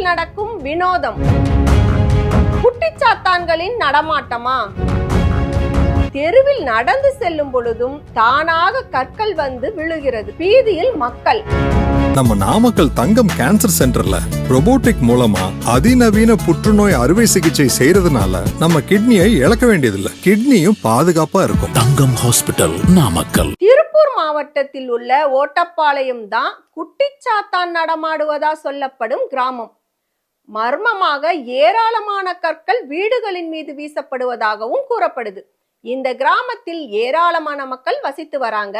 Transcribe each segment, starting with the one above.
தெருவில் நடக்கும் வினோதம். குட்டிச்சாத்தான்களின் நடமாட்டமா? தெருவில் நடந்து செல்லும் பொழுதும் தானாக கற்கள் வந்து விழுகிறது. பீதியில் மக்கள். நம்ம நாமக்கல் தங்கம் கேன்சர் சென்டர்ல robotic மூலமா அதிநவீன புற்றுநோய் அறுவை சிகிச்சை செய்யறதுனால நம்ம கிட்னியை இழக்க வேண்டியதில்லை. கிட்னியும் பாதுகாப்பா இருக்கும். தங்கம் ஹாஸ்பிட்டல் நாமக்கல். திருப்பூர் மாவட்டத்தில் உள்ள ஓட்டப்பாளையம் தான் குட்டிச்சாத்தான் நடமாடுவதா சொல்லப்படும் கிராமம். மர்மமாக ஏராளமான கற்கள் வீடுகளின் மீது வீசப்படுவதாகவும் கூறப்படுது. இந்த கிராமத்தில் ஏராளமான மக்கள் வசித்து வராங்க.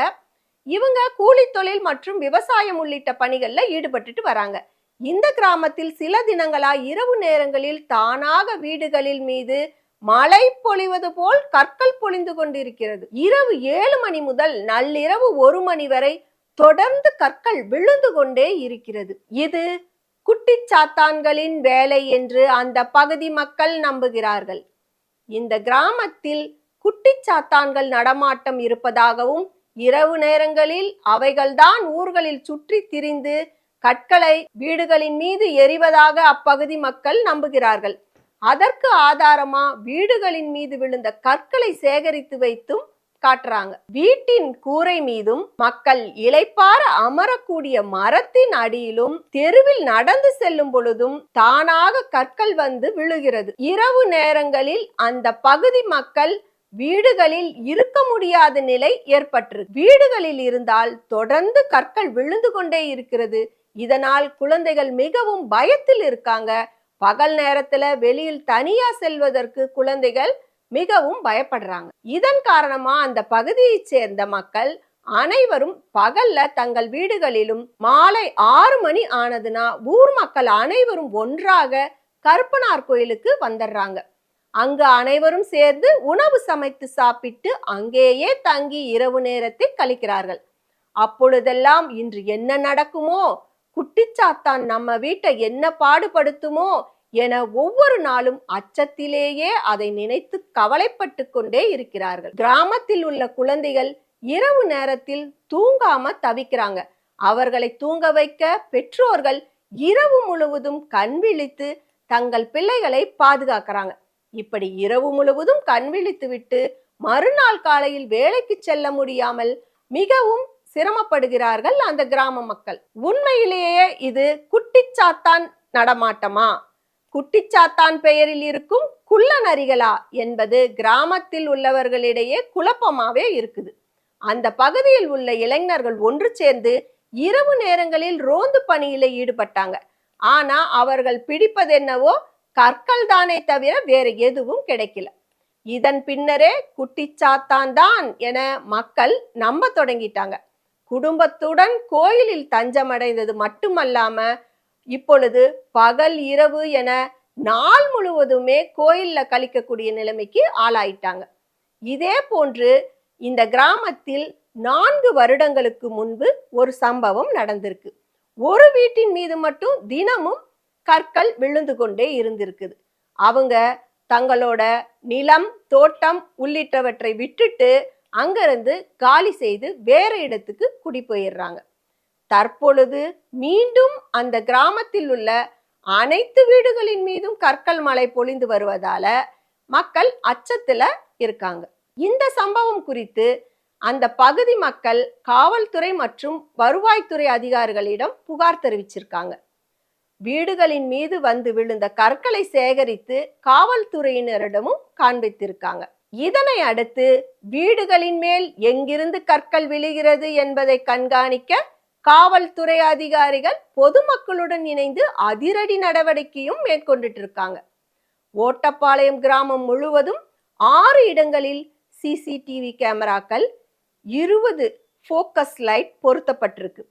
இவங்க கூலி தொழில் மற்றும் விவசாயம் உள்ளிட்ட பணிகள்ல ஈடுபட்டுட்டு வராங்க. இந்த கிராமத்தில் சில தினங்களா இரவு நேரங்களில் தானாக வீடுகளில் மீது மழை பொழிவது போல் கற்கள் பொழிந்து கொண்டிருக்கிறது. இரவு ஏழு மணி முதல் நள்ளிரவு ஒரு மணி வரை தொடர்ந்து கற்கள் விழுந்து கொண்டே இருக்கிறது. இது குட்டிச்சாத்தான்களின் வேலை என்று அந்த பகுதி மக்கள் நம்புகிறார்கள். இந்த கிராமத்தில் குட்டிச்சாத்தான்கள் நடமாட்டம் இருப்பதாகவும் இரவு நேரங்களில் அவைகள்தான் ஊர்களில் சுற்றி திரிந்து கற்களை வீடுகளின் மீது எரிவதாக அப்பகுதி மக்கள் நம்புகிறார்கள். அதற்கு ஆதாரமா வீடுகளின் மீது விழுந்த கற்களை சேகரித்து வைத்தும் காட்டுறாங்க. வீட்டின் கூரை மீதும் மக்கள் இளைப்பார அமரக்கூடிய மரத்தின் அடியிலும் தெருவில் நடந்து செல்லும் பொழுதும் தானாக கற்கள் வந்து விழுகிறது. இரவு நேரங்களில் அந்த பகுதி மக்கள் வீடுகளில் இருக்க முடியாத நிலை ஏற்பட்டு வீடுகளில் இருந்தால் தொடர்ந்து கற்கள் விழுந்து கொண்டே இருக்கிறது. இதனால் குழந்தைகள் மிகவும் பயத்தில் இருக்காங்க. பகல் நேரத்துல வெளியில் தனியா செல்வதற்கு குழந்தைகள் மிகவும் பயப்படுறாங்க. இதன் காரணமா அந்த பகுதியைச் சேர்ந்த மக்கள் அனைவரும் பகல்ல தங்கள் வீடுகளிலும் மாலை ஆறு மணி ஆனதுன்னா ஊர் மக்கள் அனைவரும் ஒன்றாக கருப்பனார் கோயிலுக்கு வந்துடுறாங்க அங்கு அனைவரும் சேர்ந்து உணவு சமைத்து சாப்பிட்டு அங்கேயே தங்கி இரவு நேரத்தை கழிக்கிறார்கள். அப்பொழுதெல்லாம் இன்று என்ன நடக்குமோ? குட்டிச்சாத்தான் நம்ம வீட்டை என்ன பாடுபடுத்துமோ? என ஒவ்வொரு நாளும் அச்சத்திலேயே அதை நினைத்து கவலைப்பட்டு கொண்டே இருக்கிறார்கள். கிராமத்தில் உள்ள குழந்தைகள் இரவு நேரத்தில் தூங்காம தவிக்கிறாங்க. அவர்களை தூங்க வைக்க பெற்றோர்கள் இரவு முழுவதும் கண் விழித்து தங்கள் பிள்ளைகளை பாதுகாக்கிறாங்க. இப்படி இரவு முழுவதும் கண் விழித்து விட்டு மறுநாள் காலையில் வேலைக்கு செல்ல முடியாமல் மிகவும் சிரமப்படுகிறார்கள் அந்த கிராம மக்கள். உண்மையிலேயே இது குட்டிச்சாத்தான் நடமாட்டமா? குட்டிச்சாத்தான் பெயரில் இருக்கும் குள்ள நரிகளா என்பது கிராமத்தில் உள்ளவர்களிடையே குழப்பமாவே இருக்குது. அந்த பகுதியில் உள்ள இளைஞர்கள் ஒன்று சேர்ந்து இரவு நேரங்களில் ரோந்து பணியில ஈடுபட்டாங்க. ஆனா அவர்கள் பிடிப்பதென்னவோ கற்கள் தானே தவிர வேற எதுவும் கிடைக்கல. இதன் பின்னரே குட்டிச்சாத்தான் தான் என மக்கள் நம்ப தொடங்கிட்டாங்க. குடும்பத்துடன் கோயிலில் தஞ்சமடைந்தது மட்டுமல்லாம இப்பொழுது பகல் இரவு என நாள் முழுவதுமே கோயில்ல கழிக்கக்கூடிய நிலைமைக்கு ஆளாயிட்டாங்க. இதே போன்று இந்த கிராமத்தில் நான்கு வருடங்களுக்கு முன்பு ஒரு சம்பவம் நடந்திருக்கு. ஒரு வீட்டின் மீது மட்டும் தினமும் கற்கள் விழுந்து கொண்டே இருந்திருக்குது. அவங்க தங்களோட நிலம் தோட்டம் உள்ளிட்டவற்றை விட்டுட்டு அங்கிருந்து காலி செய்து வேற இடத்துக்கு குடி போயிடுறாங்க தற்பொழுது மீண்டும் அந்த கிராமத்தில் உள்ள அனைத்து வீடுகளின் மீதும் கற்கள் மழை பொழிந்து வருவதால மக்கள் அச்சத்துல இருக்காங்க. இந்த சம்பவம் குறித்து அந்த பகுதி மக்கள் காவல்துறை மற்றும் வருவாய்த்துறை அதிகாரிகளிடம் புகார் தெரிவிச்சிருக்காங்க. வீடுகளின் மீது வந்து விழுந்த கற்களை சேகரித்து காவல்துறையினரிடமும் காண்பித்திருக்காங்க. இதனை அடுத்து வீடுகளின் மேல் எங்கிருந்து கற்கள் விழுகிறது என்பதை கண்காணிக்க காவல்துறை அதிகாரிகள் பொதுமக்களுடன் இணைந்து அதிரடி நடவடிக்கையும் மேற்கொண்டுட்டு இருக்காங்க ஓட்டப்பாளையம் கிராமம் முழுவதும் ஆறு இடங்களில் சிசிடிவி கேமராக்கள் இருபது ஃபோக்கஸ் லைட் பொருத்தப்பட்டிருக்கு.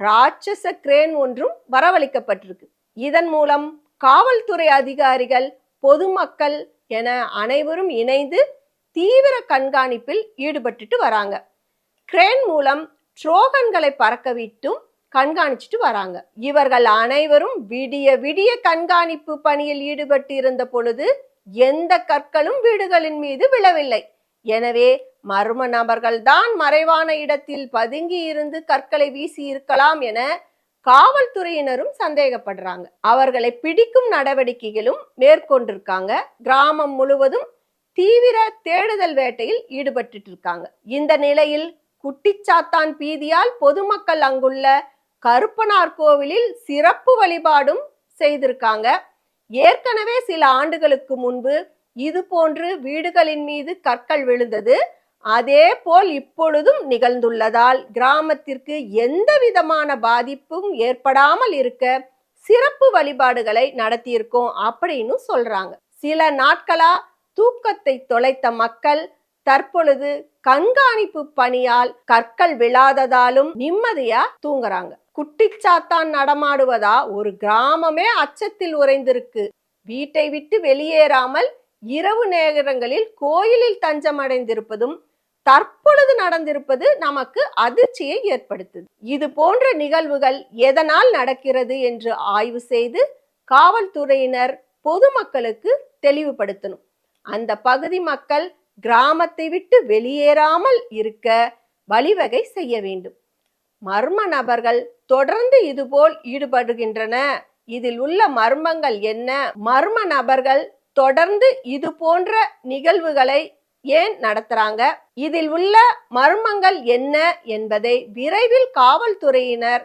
ராட்சச கிரேன் ஒன்றும் வரவழைக்கப்பட்டிருக்கு. இதன் மூலம் காவல்துறை அதிகாரிகள் பொதுமக்கள் என அனைவரும் இணைந்து தீவிர கண்காணிப்பில் ஈடுபட்டுட்டு வராங்க. கிரேன் மூலம் ஸ்லோகன்களை பறக்க விட்டும் கண்காணிச்சுட்டு வராங்க. இவர்கள் அனைவரும் விடிய விடிய கண்காணிப்பு பணியில் ஈடுபட்டு இருந்த பொழுது எந்த கற்களும் வீடுகளின் மீது விழவில்லை. எனவே மர்ம நபர்கள் தான் மறைவான இடத்தில் பதுங்கி இருந்து கற்களை வீசி இருக்கலாம் என காவல்துறையினரும் சந்தேகப்படுறாங்க. அவர்களை பிடிக்கும் நடவடிக்கைகளும் மேற்கொண்டிருக்காங்க. கிராமம் முழுவதும் தீவிர தேடுதல் வேட்டையில் ஈடுபட்டு இருக்காங்க. இந்த நிலையில் குட்டிச்சாத்தான் பீதியால் பொதுமக்கள் அங்குள்ள கருப்பனார் கோவிலில் சிறப்பு வழிபாடும் செய்திருக்காங்க. ஏற்கனவே சில ஆண்டுகளுக்கு முன்பு இது போன்று வீடுகளின் மீது கற்கள் விழுந்தது. அதே போல் இப்பொழுதும் நிகழ்ந்துள்ளதால் கிராமத்திற்கு எந்த விதமான பாதிப்பும் ஏற்படாமல் இருக்க சிறப்பு வழிபாடுகளை நடத்தியிருக்கோம் அப்படின்னு சொல்றாங்க. சில நாட்களா தூக்கத்தை தொலைத்த மக்கள் தற்பொழுது கண்காணிப்பு பணியால் கற்கள் விழாததாலும் நிம்மதியா தூங்குறாங்க. குட்டிச்சாத்தான் நடமாடுவதா ஒரு கிராமமே அச்சத்தில் உறைந்திருக்கு. வீட்டை விட்டு வெளியேறாமல் இரவு நேரங்களில் கோயிலில் தஞ்சமடைந்திருப்பதும் தற்பொழுது நடந்திருப்பது நமக்கு அதிர்ச்சியை ஏற்படுத்துது. இது போன்ற நிகழ்வுகள் எதனால் நடக்கிறது என்று ஆய்வு செய்து காவல்துறையினர் பொதுமக்களுக்கு தெளிவுபடுத்தணும். அந்த பகுதி மக்கள் கிராமத்தை விட்டு வெளியேறாமல் இருக்க வழிவகை செய்ய வேண்டும். மர்ம நபர்கள் தொடர்ந்து இதுபோல் ஈடுபடுகின்றன. இதில் உள்ள மர்மங்கள் என்ன? மர்ம நபர்கள் தொடர்ந்து இது போன்ற நிகழ்வுகளை ஏன் நடத்துறாங்க? இதில் உள்ள மர்மங்கள் என்ன என்பதை விரைவில் காவல்துறையினர்